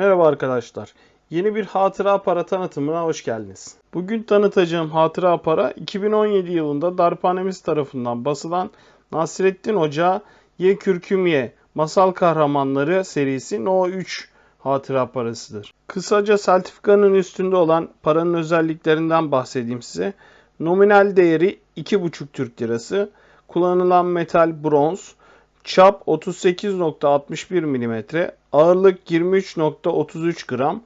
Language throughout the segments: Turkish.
arkadaşlar. Yeni bir hatıra para tanıtımına hoş geldiniz. Bugün tanıtacağım hatıra para 2017 yılında darphanemiz tarafından basılan Nasrettin Hoca Ye Kürküm Ye Masal Kahramanları serisi No 3 hatıra parasıdır. Kısaca sertifikanın üstünde olan paranın özelliklerinden bahsedeyim size. Nominal değeri 2,5 Türk Lirası, kullanılan metal bronz, çap 38.61 mm, ağırlık 23.33 gram,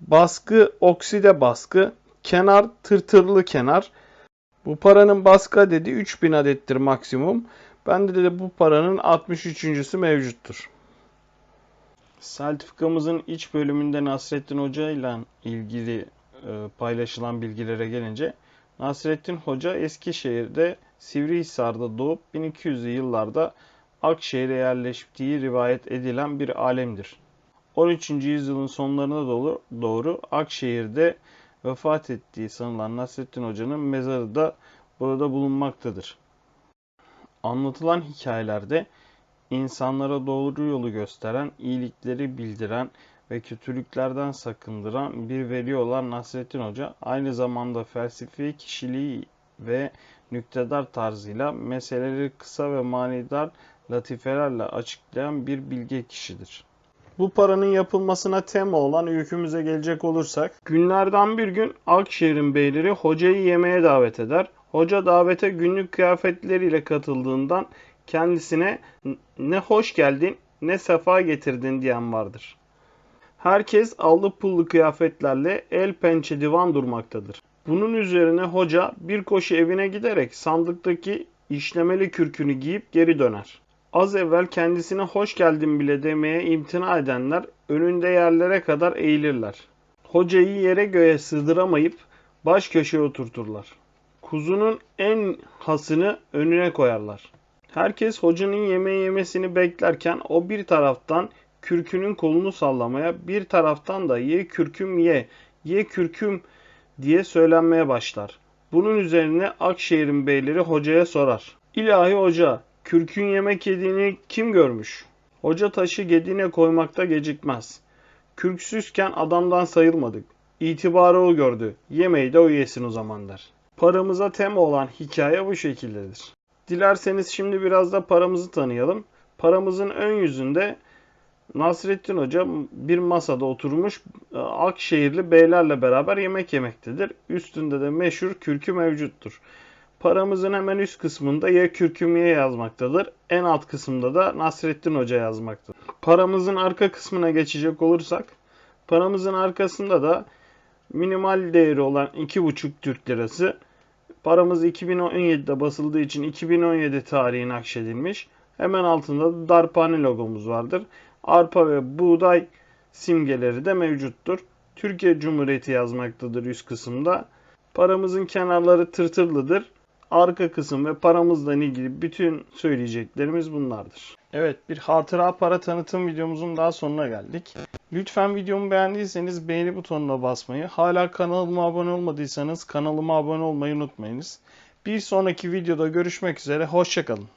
baskı okside baskı, kenar tırtırlı kenar. Bu paranın baskı adedi 3000 adettir maksimum. Bende de bu paranın 63.sü mevcuttur. Sertifikamızın iç bölümünde Nasrettin Hoca ile ilgili e, paylaşılan bilgilere gelince Nasrettin Hoca Eskişehir'de Sivrihisar'da doğup 1200'lü yıllarda Akşehir'e yerleştiği rivayet edilen bir alemdir. 13. yüzyılın sonlarına doğru, doğru Akşehir'de vefat ettiği sanılan Nasrettin Hoca'nın mezarı da burada bulunmaktadır. Anlatılan hikayelerde insanlara doğru yolu gösteren, iyilikleri bildiren ve kötülüklerden sakındıran bir veli olan Nasrettin Hoca aynı zamanda felsefi kişiliği ve nüktedar tarzıyla meseleleri kısa ve manidar latifelerle açıklayan bir bilge kişidir. Bu paranın yapılmasına tema olan öykümüze gelecek olursak, günlerden bir gün Akşehir'in beyleri hocayı yemeğe davet eder. Hoca davete günlük kıyafetleriyle katıldığından kendisine ne hoş geldin ne sefa getirdin diyen vardır. Herkes allı pullu kıyafetlerle el pençe divan durmaktadır. Bunun üzerine hoca bir koşu evine giderek sandıktaki işlemeli kürkünü giyip geri döner. Az evvel kendisine hoş geldin bile demeye imtina edenler önünde yerlere kadar eğilirler. Hocayı yere göğe sığdıramayıp baş köşeye oturturlar. Kuzunun en hasını önüne koyarlar. Herkes hocanın yemeği yemesini beklerken o bir taraftan kürkünün kolunu sallamaya bir taraftan da ye kürküm ye, ye kürküm diye söylenmeye başlar. Bunun üzerine Akşehir'in beyleri hocaya sorar. İlahi hoca, kürkün yemek yediğini kim görmüş? Hoca taşı gediğine koymakta gecikmez. Kürksüzken adamdan sayılmadık. İtibarı o gördü. Yemeği de o yesin o zaman der. Paramıza tema olan hikaye bu şekildedir. Dilerseniz şimdi biraz da paramızı tanıyalım. Paramızın ön yüzünde Nasrettin Hoca bir masada oturmuş e, Akşehirli beylerle beraber yemek yemektedir. Üstünde de meşhur kürkü mevcuttur. Paramızın hemen üst kısmında ya kürkümye yazmaktadır. En alt kısımda da Nasrettin Hoca yazmaktadır. Paramızın arka kısmına geçecek olursak paramızın arkasında da minimal değeri olan 2,5 Türk Lirası paramız 2017'de basıldığı için 2017 tarihi nakşedilmiş. Hemen altında da darphane logomuz vardır. Arpa ve buğday simgeleri de mevcuttur. Türkiye Cumhuriyeti yazmaktadır üst kısımda. Paramızın kenarları tırtırlıdır. Arka kısım ve paramızla ilgili bütün söyleyeceklerimiz bunlardır. Evet bir hatıra para tanıtım videomuzun daha sonuna geldik. Lütfen videomu beğendiyseniz beğeni butonuna basmayı, hala kanalıma abone olmadıysanız kanalıma abone olmayı unutmayınız. Bir sonraki videoda görüşmek üzere, hoşçakalın.